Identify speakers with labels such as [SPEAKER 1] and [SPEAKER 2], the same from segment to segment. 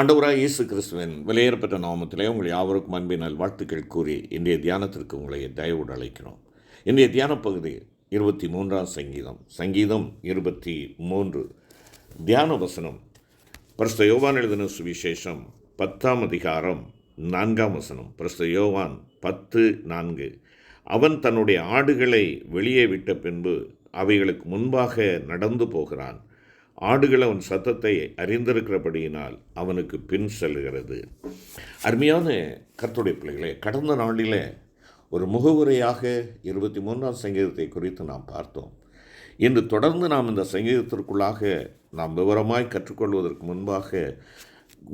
[SPEAKER 1] ஆண்டவராக இயேசு கிறிஸ்துவின் விலையேறப்பட்ட நாமத்திலே உங்கள் யாவருக்கும் அன்பினால் வாழ்த்துக்கள் கூறி இன்றைய தியானத்திற்கு உங்களை தயவோடு அழைக்கிறோம். இன்றைய தியான பகுதி இருபத்தி மூன்றாம் சங்கீதம். சங்கீதம் இருபத்தி மூன்று. தியான வசனம். பிரஸ்த யோவான் எழுதின சுவிசேஷம் பத்தாம் அதிகாரம் நான்காம் வசனம். பிரஸ்த யோவான் பத்து நான்கு. அவன் தன்னுடைய ஆடுகளை வெளியே விட்ட பின்பு அவைகளுக்கு முன்பாக நடந்து போகிறான். ஆடுகள் அவன் சத்தத்தை அறிந்திருக்கிறபடியினால் அவனுக்கு பின் செல்கிறது. அருமையான கர்த்தருடைய பிள்ளைகளே கடந்த நாளில் ஒரு முகவுரையாக இருபத்தி மூன்றாம் சங்கீதத்தை குறித்து நாம் பார்த்தோம். இன்று தொடர்ந்து நாம் இந்த சங்கீதத்திற்குள்ளாக நாம் விவரமாய் கற்றுக்கொள்வதற்கு முன்பாக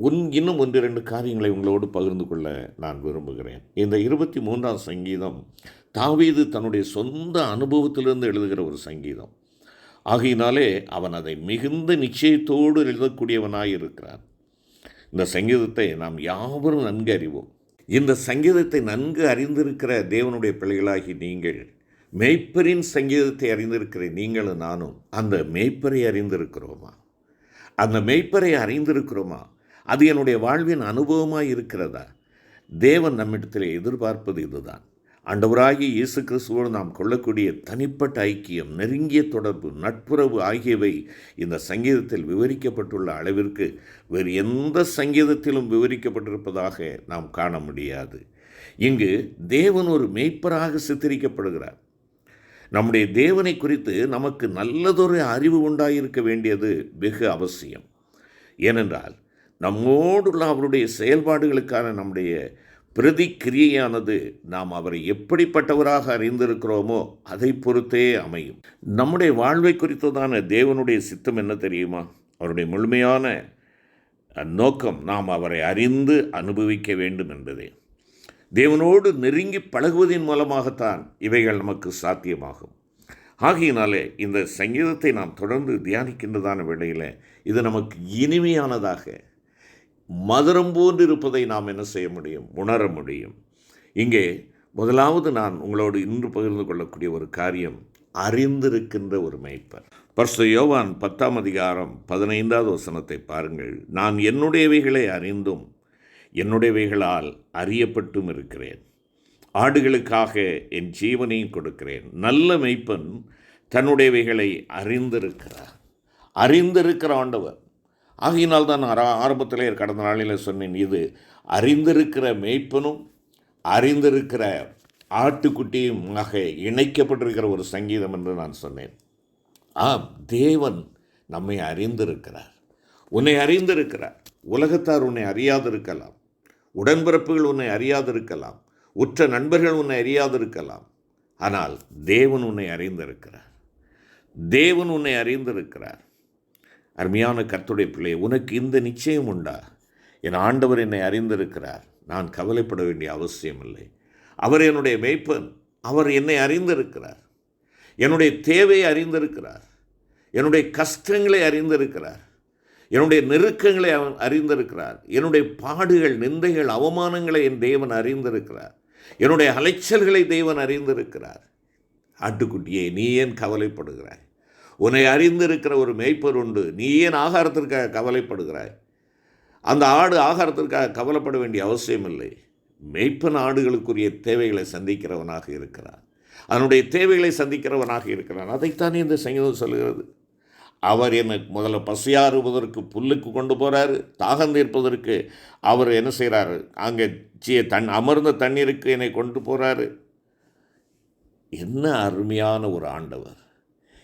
[SPEAKER 1] உன் இன்னும் ஒன்றிரண்டு காரியங்களை உங்களோடு பகிர்ந்து கொள்ள நான் விரும்புகிறேன். இந்த இருபத்தி மூன்றாம் சங்கீதம் தாவீது தன்னுடைய சொந்த அனுபவத்திலிருந்து எழுதுகிற ஒரு சங்கீதம். ஆகையினாலே அவன் அதை மிகுந்த நிச்சயத்தோடு எழுதக்கூடியவனாய் இருக்கிறான் இந்த சங்கீதத்தை நாம் யாவரும் நன்கு அறிவோம். இந்த சங்கீதத்தை நன்கு அறிந்திருக்கிற தேவனுடைய பிள்ளைகளாகி நீங்கள் மேய்ப்பரின் சங்கீதத்தை அறிந்திருக்கிற நீங்களும் நானும் அந்த மேய்ப்பரை அறிந்திருக்கிறோமா? அந்த மேய்ப்பரை அறிந்திருக்கிறோமா? அது என்னுடைய வாழ்வின் அனுபவமாக இருக்கிறதா தேவன் நம்மிடத்தில் எதிர்பார்ப்பது இதுதான். ஆண்டவராகிய இயேசு கிறிஸ்துவோடு நாம் கொள்ளக்கூடிய தனிப்பட்ட ஐக்கியம் நெருங்கிய தொடர்பு நட்புறவு ஆகியவை இந்த சங்கீதத்தில் விவரிக்கப்பட்டுள்ள அளவிற்கு வேறு எந்த சங்கீதத்திலும் விவரிக்கப்பட்டிருப்பதாக நாம் காண முடியாது. இங்கு தேவன் ஒரு மேய்ப்பராக சித்தரிக்கப்படுகிறார். நம்முடைய தேவனை குறித்து நமக்கு நல்லதொரு அறிவு உண்டாயிருக்க வேண்டியது வெகு அவசியம். ஏனென்றால் நம்மோடுள்ள அவருடைய செயல்பாடுகளுக்கான நம்முடைய பிரதிக்கிரியையானது நாம் அவரை எப்படிப்பட்டவராக அறிந்திருக்கிறோமோ அதை பொறுத்தே அமையும். நம்முடைய வாழ்வை குறித்ததான தேவனுடைய சித்தம் என்ன தெரியுமா? அவருடைய முழுமையான நோக்கம் நாம் அவரை அறிந்து அனுபவிக்க வேண்டும் என்பதே. தேவனோடு நெருங்கி பழகுவதன் மூலமாகத்தான் இவைகள் நமக்கு சாத்தியமாகும். ஆகையினாலே இந்த சங்கீதத்தை நாம் தொடர்ந்து தியானிக்கின்றதான வேளையில் இது நமக்கு இனிமையானதாக மதுரம் போன்று இருப்பதை நாம் என்ன செய்ய முடியும்? உணர முடியும். இங்கே முதலாவது நான் உங்களோடு இன்று பகிர்ந்து கொள்ளக்கூடிய ஒரு காரியம் அறிந்திருக்கின்ற ஒரு மெய்ப்பர். பர்ச யோவான் பத்தாம் அதிகாரம் பதினைந்தாவது வசனத்தை பாருங்கள். நான் என்னுடையவைகளை அறிந்தும் என்னுடையவைகளால் அறியப்பட்டும் இருக்கிறேன். ஆடுகளுக்காக என் ஜீவனையும் கொடுக்கிறேன். நல்ல மெய்ப்பன் தன்னுடையவைகளை அறிந்திருக்கிறார். அறிந்திருக்கிற ஆண்டவர் ஆகையினால் தான் ஆரா ஆரம்பத்திலே கடந்த நாளில் சொன்னேன் இது அறிந்திருக்கிற மேய்ப்பனும் அறிந்திருக்கிற ஆட்டுக்குட்டியும் ஆக இணைக்கப்பட்டிருக்கிற ஒரு சங்கீதம் என்று நான் சொன்னேன். ஆம் தேவன் நம்மை அறிந்திருக்கிறார். உன்னை அறிந்திருக்கிறார். உலகத்தார் உன்னை அறியாதிருக்கலாம். உடன்பிறப்புகள் உன்னை அறியாதிருக்கலாம். உற்ற நண்பர்கள் உன்னை அறியாதிருக்கலாம். ஆனால் தேவன் உன்னை அறிந்திருக்கிறார். தேவன் உன்னை அறிந்திருக்கிறார். அருமையான கர்த்துடைய பிள்ளை உனக்கு இந்த நிச்சயம் உண்டா? என் ஆண்டவர் என்னை அறிந்திருக்கிறார். நான் கவலைப்பட வேண்டிய அவசியம் இல்லை அவர் என்னுடைய மெய்ப்பன். அவர் என்னை அறிந்திருக்கிறார். என்னுடைய தேவையை அறிந்திருக்கிறார். என்னுடைய கஷ்டங்களை அறிந்திருக்கிறார். என்னுடைய நெருக்கங்களை அவன் அறிந்திருக்கிறார். என்னுடைய பாடுகள் நிந்தைகள் அவமானங்களை என் தேவன் அறிந்திருக்கிறார். என்னுடைய அலைச்சல்களை தேவன் அறிந்திருக்கிறார். ஆட்டுக்குட்டியை நீ ஏன் கவலைப்படுகிறாய்? உன்னை அறிந்திருக்கிற ஒரு மேய்ப்பர் உண்டு. நீ ஏன் ஆகாரத்திற்காக கவலைப்படுகிறாய். அந்த ஆடு ஆகாரத்திற்காக கவலைப்பட வேண்டிய அவசியமில்லை. மெய்ப்பன் ஆடுகளுக்குரிய தேவைகளை சந்திக்கிறவனாக இருக்கிறான். அதனுடைய தேவைகளை சந்திக்கிறவனாக இருக்கிறான். அதைத்தானே இந்த சங்கீதம் சொல்கிறது அவர் என்னை முதல்ல பசியாறுவதற்கு புல்லுக்கு கொண்டு போகிறாரு தாகம் தீர்ப்பதற்கு அவர் என்ன செய்கிறாரு அங்கே தன் அமர்ந்த தண்ணீருக்கு என்னை கொண்டு போகிறாரு என்ன அருமையான ஒரு ஆண்டவர்.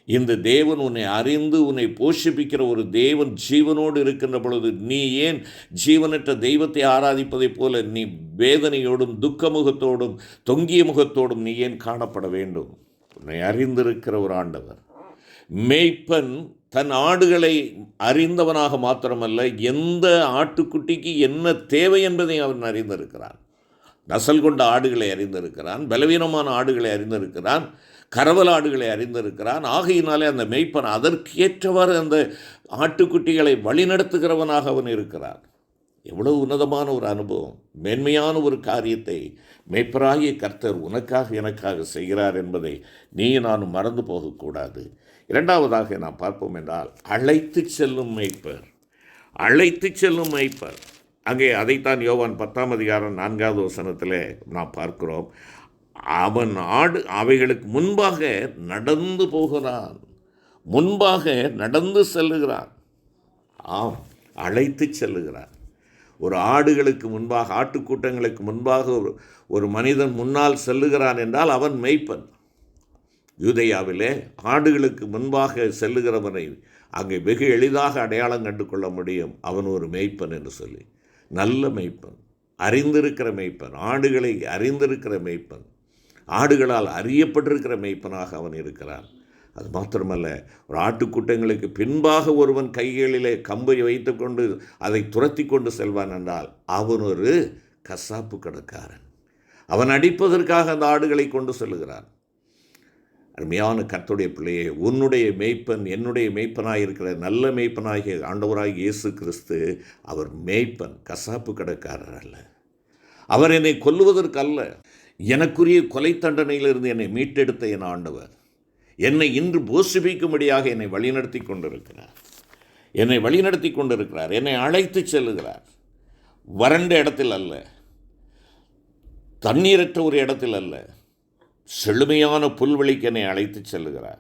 [SPEAKER 1] இந்த தேவன் உன்னை அறிந்து உன்னை போஷிப்பிக்கிற ஒரு தேவன் ஜீவனோடு இருக்கின்ற பொழுது நீ ஏன் ஜீவனற்ற தெய்வத்தை ஆராதிப்பதைப் போல நீ வேதனையோடும் துக்க முகத்தோடும் தொங்கிய முகத்தோடும் நீ ஏன் காணப்பட வேண்டும்? உன்னை அறிந்திருக்கிற ஒரு ஆண்டவர். மேய்ப்பன் தன் ஆடுகளை அறிந்தவனாக மாத்திரமல்ல எந்த ஆட்டுக்குட்டிக்கு என்ன தேவை என்பதை அவன் அறிந்திருக்கிறான். நசல் கொண்ட ஆடுகளை அறிந்திருக்கிறான் பலவீனமான ஆடுகளை அறிந்திருக்கிறான். கரவல் ஆடுகளை அறிந்திருக்கிறான். ஆகையினாலே அந்த மெய்ப்பன் அதற்கேற்றவாறு அந்த ஆட்டுக்குட்டிகளை வழிநடத்துகிறவனாக அவன் இருக்கிறான். எவ்வளவு உன்னதமான ஒரு அனுபவம். மேன்மையான ஒரு காரியத்தை மெய்ப்பராகிய கர்த்தர் உனக்காக எனக்காக செய்கிறார் என்பதை நீ நானும் மறந்து போகக்கூடாது. இரண்டாவதாக நாம் பார்ப்போம் என்றால் அழைத்து செல்லும் மெய்ப்பர். அழைத்து செல்லும் மெய்ப்பர். அங்கே அதைத்தான் யோவான் பத்தாம் அதிகாரம் நான்காவது வசனத்தில் நாம் பார்க்கிறோம். அவன் ஆடு அவைகளுக்கு முன்பாக நடந்து போகிறான். முன்பாக நடந்து செல்லுகிறான். ஆம் அழைத்து செல்லுகிறான். ஒரு ஆடுகளுக்கு முன்பாக ஆட்டுக்கூட்டங்களுக்கு முன்பாக ஒரு ஒரு மனிதன் முன்னால் செல்லுகிறான் என்றால் அவன் மெய்ப்பன். யூதையாவிலே ஆடுகளுக்கு முன்பாக செல்லுகிறவனை அங்கே வெகு எளிதாக அடையாளம் கண்டு கொள்ள முடியும். அவன் ஒரு மெய்ப்பன் என்று சொல்லி. நல்ல மெய்ப்பன். அறிந்திருக்கிற மெய்ப்பன். ஆடுகளை அறிந்திருக்கிற மெய்ப்பன். ஆடுகளால் அறியப்பட்டிருக்கிற மெய்ப்பனாக அவன் இருக்கிறான். அது மாத்திரமல்ல ஒரு ஆட்டுக்கூட்டங்களுக்கு பின்பாக ஒருவன் கைகளிலே கம்பை வைத்துக்கொண்டு அதை துரத்தி கொண்டு செல்வான் என்றால் அவன் ஒரு கசாப்பு கடக்காரன். அவன் அடிப்பதற்காக அந்த ஆடுகளை கொண்டு செல்லுகிறான். அருமையான கத்துடைய பிள்ளையே உன்னுடைய மேய்ப்பன் என்னுடைய மேய்ப்பனாக இருக்கிற நல்ல மேய்ப்பனாகிய ஆண்டவராக இயேசு கிறிஸ்து அவர் மேய்ப்பன் கசாப்பு கடக்காரர் அல்ல. அவர் என்னை கொல்லுவதற்கு அல்ல எனக்குரிய கொலை தண்டனையிலிருந்து என்னை மீட்டெடுத்த என் ஆண்டவர். என்னை இன்று போஷிப்பிக்கும்படியாக என்னை வழிநடத்தி கொண்டிருக்கிறார். என்னை வழிநடத்தி கொண்டிருக்கிறார். என்னை அழைத்து செல்லுகிறார். வறண்ட இடத்தில் அல்ல. தண்ணீரற்ற ஒரு இடத்தில் அல்ல. செழுமையான புல்வெளிக்கு என்னை அழைத்து செல்லுகிறார்.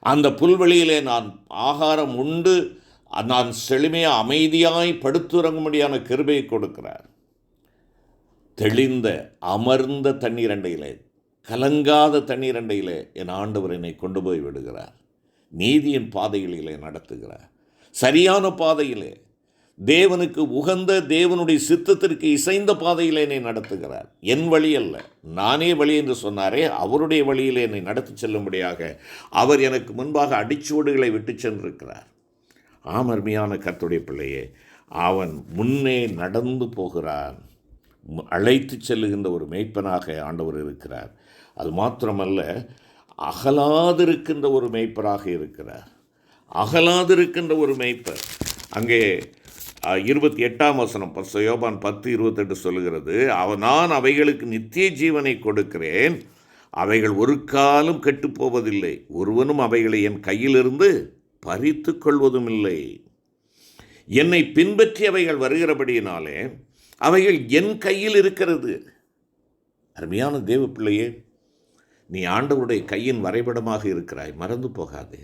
[SPEAKER 1] அந்த புல்வெளியிலே நான் ஆகாரம் உண்டு. நான் செழுமையாக அமைதியாய் படுத்துறங்கும்படியான கிருபையை கொடுக்கிறார். தெளிந்த அமர்ந்த தண்ணீரண்டையிலே கலங்காத தண்ணீரண்டையிலே என் ஆண்டவர் என்னை கொண்டு போய் விடுகிறார். நீதியின் பாதைகளிலே நடத்துகிறார். சரியான பாதையிலே தேவனுக்கு உகந்த தேவனுடைய சித்தத்திற்கு இசைந்த பாதையில் என்னை நடத்துகிறார். என் வழி அல்ல நானே வழி என்று சொன்னாரே அவருடைய வழியில் என்னை நடத்தி செல்லும்படியாக அவர் எனக்கு முன்பாக அடிச்சுவடுகளை விட்டு சென்றிருக்கிறார். ஆமர்மையான கத்துடைய பிள்ளையே அவன் முன்னே நடந்து போகிறான். அழைத்து செல்லுகின்ற ஒரு மேய்ப்பனாக ஆண்டவர் இருக்கிறார். அது மாத்திரமல்ல அகலாதிருக்கின்ற ஒரு மேய்ப்பராக இருக்கிறார். அகலாதிருக்கின்ற ஒரு மேய்ப்பர். அங்கே இருபத்தி எட்டாம் வசனம் பஸ் யோபான் பத்து இருபத்தெட்டு சொல்லுகிறது அவன் நான் அவைகளுக்கு நித்திய ஜீவனை கொடுக்கிறேன். அவைகள் ஒரு காலம் கெட்டுப்போவதில்லை ஒருவனும் அவைகளை என் கையிலிருந்து பறித்து கொள்வதும் இல்லை என்னை பின்பற்றி அவைகள் வருகிறபடியினாலே அவைகள் என் கையில் இருக்கிறது. அருமையான தேவ பிள்ளையே நீ ஆண்டவருடைய கையின் வரைபடமாக இருக்கிறாய். மறந்து போகாதே.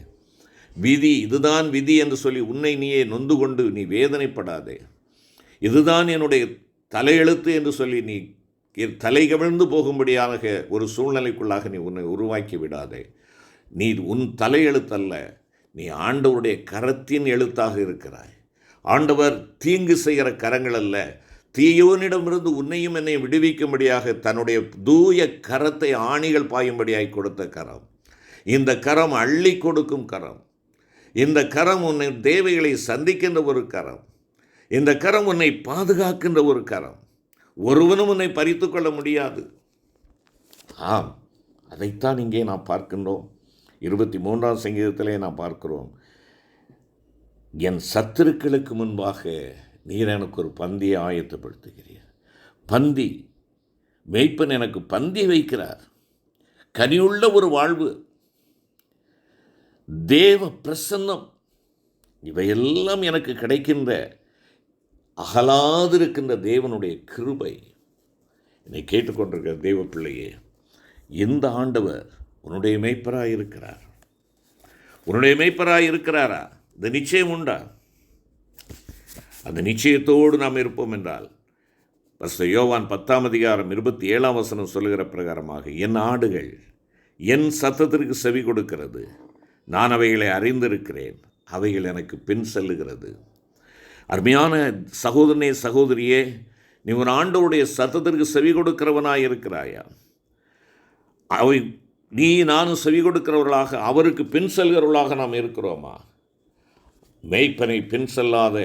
[SPEAKER 1] விதி இதுதான் விதி என்று சொல்லி உன்னை நீயே நொந்து கொண்டு நீ வேதனைப்படாதே. இதுதான் என்னுடைய தலையெழுத்து என்று சொல்லி நீ தலை கவிழ்ந்து போகும்படியாக ஒரு சூழ்நிலைக்குள்ளாக நீ உன்னை உருவாக்கி விடாதே. நீ உன் தலையெழுத்தல்ல நீ ஆண்டவருடைய கரத்தின் எழுத்தாக இருக்கிறாய். ஆண்டவர் தீங்கு செய்கிற கரங்கள் அல்ல தீயோனிடமிருந்து உன்னையும் என்னை விடுவிக்கும்படியாக தன்னுடைய தூய கரத்தை ஆணிகள் பாயும்படியாய் கொடுத்த கரம். இந்த கரம் அள்ளி கொடுக்கும் கரம். இந்த கரம் உன்னை தேவைகளை சந்திக்கின்ற ஒரு கரம். இந்த கரம் உன்னை பாதுகாக்கின்ற ஒரு கரம். ஒருவனும் உன்னை பறித்து கொள்ள முடியாது. ஆம் அதைத்தான் இங்கே நாம் பார்க்கின்றோம். இருபத்தி மூன்றாம் சங்கீதத்திலே நாம் பார்க்கிறோம். என் சத்துருக்களுக்கு முன்பாக நீர் எனக்கு ஒரு பந்தியை ஆயத்தப்படுத்துகிறீர். பந்தி மேய்ப்பன் எனக்கு பந்தி வைக்கிறார். கனியுள்ள ஒரு வாழ்வு. தேவ பிரசன்னம். இவையெல்லாம் எனக்கு கிடைக்கின்ற அகலாதிருக்கின்ற தேவனுடைய கிருபை. என்னை கேட்டுக்கொண்டிருக்கிற தேவ பிள்ளையே இந்த ஆண்டவர் உன்னுடைய மெய்ப்பராக இருக்கிறார் உன்னுடைய மெய்ப்பராக இருக்கிறாரா இந்த நிச்சயம் உண்டா? அந்த நிச்சயத்தோடு நாம் இருப்போம் என்றால் பஸ்த யோவான் பத்தாம் அதிகாரம் இருபத்தி ஏழாம் வசனம் சொல்லுகிற பிரகாரமாக என் ஆடுகள் என் சத்தத்திற்கு செவி கொடுக்கிறது. நான் அவைகளை அறிந்திருக்கிறேன். அவைகள் எனக்கு பின் செல்லுகிறது. அருமையான சகோதரனே சகோதரியே நீ ஒரு ஆண்டவருடைய சத்தத்திற்கு செவி கொடுக்கிறவனாய் இருக்கிறாயா? அவை நீ நானும் செவி கொடுக்கிறவர்களாக அவருக்கு பின் செல்கிறவர்களாக நாம் இருக்கிறோமா? மேய்ப்பனை பின் செல்லாத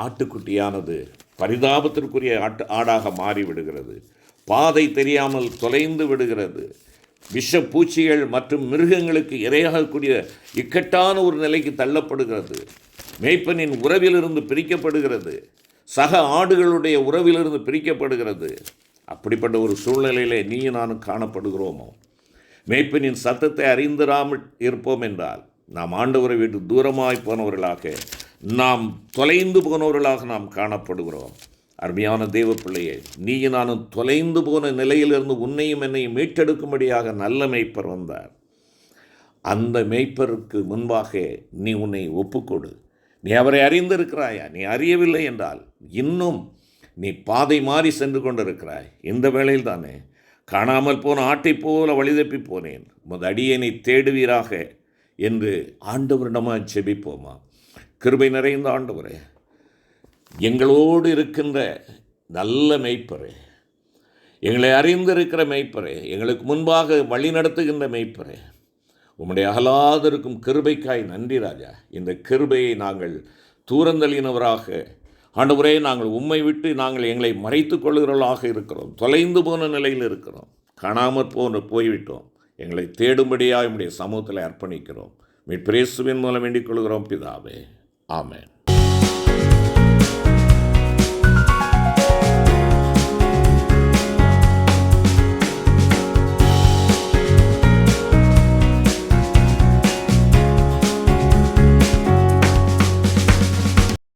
[SPEAKER 1] ஆட்டுக்குட்டியானது பரிதாபத்திற்குரிய ஆட்டு ஆடாக மாறிவிடுகிறது. பாதை தெரியாமல் தொலைந்து விடுகிறது. விஷ பூச்சிகள் மற்றும் மிருகங்களுக்கு இரையாகக்கூடிய இக்கட்டான ஒரு நிலைக்கு தள்ளப்படுகிறது. மேய்ப்பனின் உறவிலிருந்து பிரிக்கப்படுகிறது. சக ஆடுகளுடைய உறவிலிருந்து பிரிக்கப்படுகிறது. அப்படிப்பட்ட ஒரு சூழ்நிலையிலே நீயும் நானும் காணப்படுகிறோமோ? மேய்ப்பனின் சத்தத்தை அறிந்திராமல் இருப்போம் என்றால் நாம் ஆண்டவரை விட்டு தூரமாய் போனவர்களாக நாம் தொலைந்து போனவர்களாக நாம் காணப்படுகிறோம். அருமையான தேவ பிள்ளையே நீயும் நானும் தொலைந்து போன நிலையிலிருந்து உன்னையும் என்னையும் மீட்டெடுக்கும்படியாக நல்ல மேய்ப்பர் வந்தார். அந்த மேய்ப்பருக்கு முன்பாக நீ உன்னை ஒப்புக்கொடு. நீ அவரை அறிந்திருக்கிறாயா? நீ அறியவில்லை என்றால் இன்னும் நீ பாதை மாறி சென்று கொண்டிருக்கிறாய். இந்த வேளையில் தானே காணாமல் போன ஆட்டைப் போல வழிதப்பி போனேன். உமது அடியனை தேடுவீராக என்று ஆண்டவரிடமாக செபிப்போமா? கிருபை நிறைந்த ஆண்டவரே. எங்களோடு இருக்கின்ற நல்ல மெய்ப்பரே. எங்களை அறிந்திருக்கிற மெய்ப்பரே. எங்களுக்கு முன்பாக வழி நடத்துகின்ற மெய்ப்பரே. உம்முடைய அகலாதிருக்கும் கிருபைக்காய் நன்றி ராஜா. இந்த கிருபையை நாங்கள் தூரந்தளினவராக ஆண்டவரே நாங்கள் உம்மை விட்டு நாங்கள் எங்களை மறைத்து கொள்கிறவர்களாக இருக்கிறோம். தொலைந்து போன நிலையில் இருக்கிறோம். காணாமற் போன போய்விட்டோம். எங்களை தேடும்படியாக உம்முடைய சமூகத்தில் அர்ப்பணிக்கிறோம். மீட்பிரேசுவின் மூலம் வேண்டிக் கொள்கிறோம் பிதாவே. Amen.